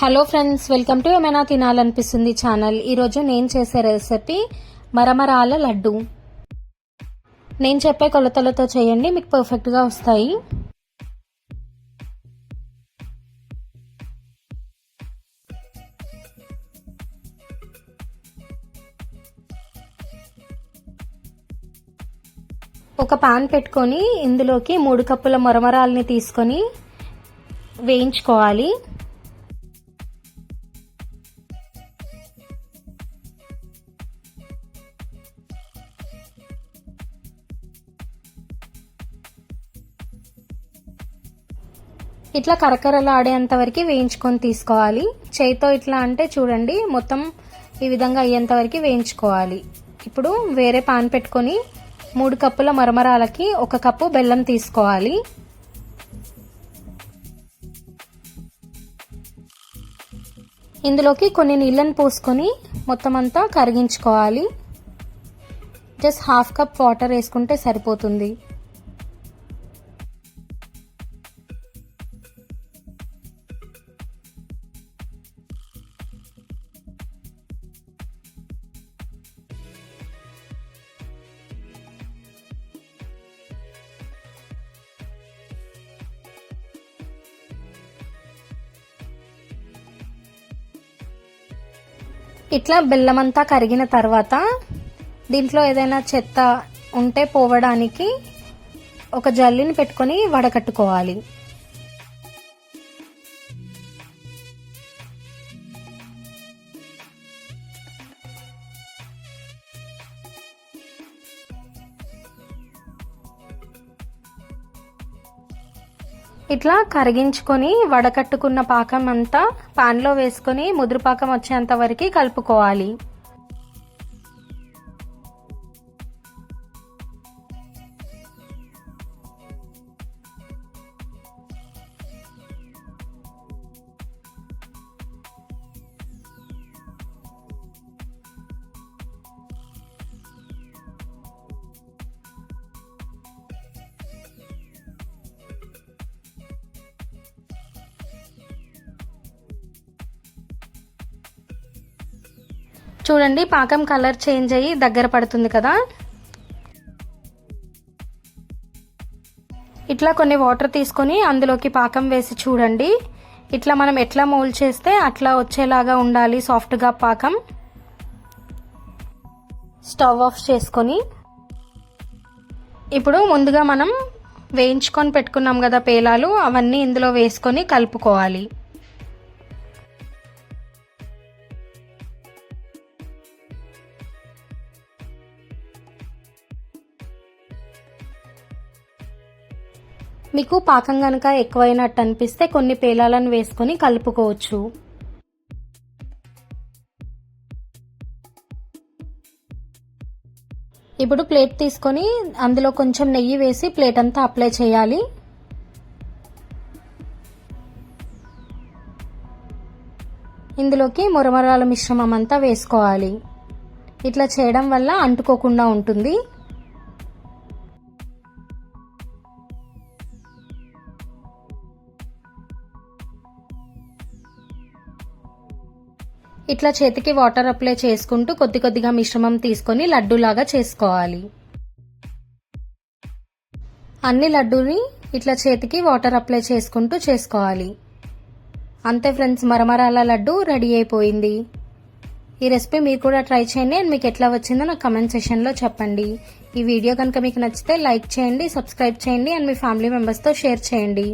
Hello friends welcome to ఏమైనా తినాలనిపిస్తుంది channel. ఈరోజు నేను చేసే రెసిపీ మరమరాల లడ్డు. నేను చెప్పే కొలతలతో చేయండి మీకు పర్ఫెక్ట్గా వస్తాయి. ఒక పాన్ పెట్టుకొని ఇందులోకి మూడు కప్పుల మరమరాలని తీసుకొని వేయించుకోవాలి. ఇట్లా కరకరలాడేంత వరకు వేయించుకొని తీసుకోవాలి. చేయితో ఇట్లా అంటే చూడండి మొత్తం ఈ విధంగా అయ్యేంత వరకు వేయించుకోవాలి. ఇప్పుడు వేరే పాన్ పెట్టుకొని మూడు కప్పుల మరమరాలకి ఒక కప్పు బెల్లం తీసుకోవాలి. ఇందులోకి కొన్ని నీళ్ళని పోసుకొని మొత్తం అంతా కరిగించుకోవాలి. జస్ట్ హాఫ్ కప్ వాటర్ వేసుకుంటే సరిపోతుంది. ఇట్లా బెల్లం అంతా కరిగిన తర్వాత దీంట్లో ఏదైనా చెత్త ఉంటే పోవడానికి ఒక జల్లిని పెట్టుకొని వడకట్టుకోవాలి. ఇట్లా కరిగించుకొని వడకట్టుకున్న పాకం అంతా పాన్లో వేసుకొని ముదురు పాకం వచ్చేంత వరకు కలుపుకోవాలి. చూడండి పాకం కలర్ చేంజ్ అయ్యి దగ్గర పడుతుంది కదా. ఇట్లా కొన్ని వాటర్ తీసుకొని అందులోకి పాకం వేసి చూడండి. ఇట్లా మనం ఎట్లా మోల్ చేస్తే అట్లా వచ్చేలాగా ఉండాలి సాఫ్ట్గా పాకం. స్టవ్ ఆఫ్ చేసుకొని ఇప్పుడు ముందుగా మనం వేయించుకొని పెట్టుకున్నాం కదా పేలాలు అవన్నీ ఇందులో వేసుకొని కలుపుకోవాలి. మీకు పాకం కనుక ఎక్కువైనట్టు అనిపిస్తే కొన్ని పేలాలను వేసుకొని కలుపుకోవచ్చు. ఇప్పుడు ప్లేట్ తీసుకొని అందులో కొంచెం నెయ్యి వేసి ప్లేట్ అంతా అప్లై చేయాలి. ఇందులోకి మురమరాల మిశ్రమం అంతా వేసుకోవాలి. ఇట్లా చేయడం వల్ల అంటుకోకుండా ఉంటుంది. ఇట్లా చేతికి వాటర్ అప్లై చేసుకుంటూ కొద్ది కొద్దిగా మిశ్రమం తీసుకొని లడ్డూలాగా చేసుకోవాలి. అన్ని లడ్డూని ఇట్లా చేతికి వాటర్ అప్లై చేసుకుంటూ చేసుకోవాలి. అంతే ఫ్రెండ్స్ మరమరాల లడ్డు రెడీ అయిపోయింది. ఈ రెసిపీ మీరు కూడా ట్రై చేయండి. అండ్ మీకు ఎట్లా వచ్చిందో నాకు కమెంట్ సెషన్లో చెప్పండి. ఈ వీడియో కనుక మీకు నచ్చితే లైక్ చేయండి సబ్స్క్రైబ్ చేయండి అండ్ మీ ఫ్యామిలీ మెంబర్స్తో షేర్ చేయండి.